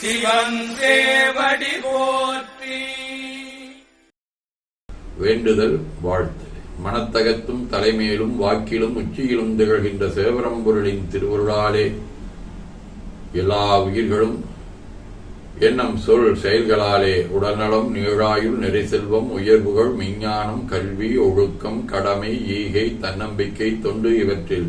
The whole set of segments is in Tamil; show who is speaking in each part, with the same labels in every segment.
Speaker 1: சிவன் போற்றி.
Speaker 2: வேண்டுதல் வாழ்த்து. மனத்தகத்தும் தலைமையிலும் வாக்கிலும் உச்சியிலும் திகழ்கின்ற சேவரம்பொருளின் திருவருளாலே எல்லா உயிர்களும் எண்ணம் சொல் செயல்களாலே உடல்நலம் நீழாயுள் நிறை செல்வம் உயர்வுகள் விஞ்ஞானம் கல்வி ஒழுக்கம் கடமை ஈகை தன்னம்பிக்கை தொண்டு இவற்றில்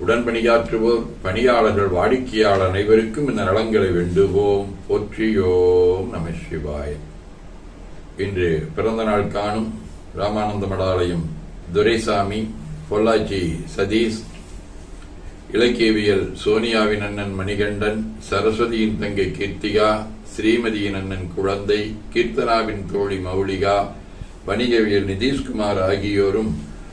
Speaker 2: உடன் பணியாற்றுவோர் பணியாளர்கள் வாடிக்கையாளர் அனைவருக்கும் இந்த நலன்களை வேண்டுவோம். போற்றியோம் நம சிவாய். இன்று பிறந்த நாள் காணும் ராமானந்த மடாலயம் துரைசாமி பொள்ளாச்சி சதீஷ் இலக்கியவியல் சோனியாவின் அண்ணன் மணிகண்டன் சரஸ்வதியின் தங்கை கீர்த்திகா ஸ்ரீமதியின் அண்ணன் குழந்தை கீர்த்தனாவின் தோழி மௌலிகா வணிகவியல் நிதிஷ்குமார் ஆகியோரும்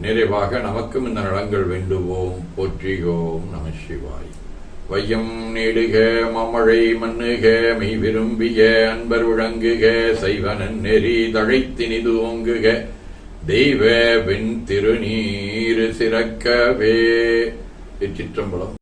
Speaker 2: நிறைவாக நமக்கும் இந்த நலங்கள் வேண்டுவோம். போற்றியோம் நம சிவாய். வையம் நீடுக மமழை மண்ணுக மெய் விரும்பிய அன்பர் விளங்குக சைவனன் நெறி தழைத்தினிது ஓங்குக. தெய்வ வெண் திருநீர் சிறக்கவே. இச்சிற்றம்பலம்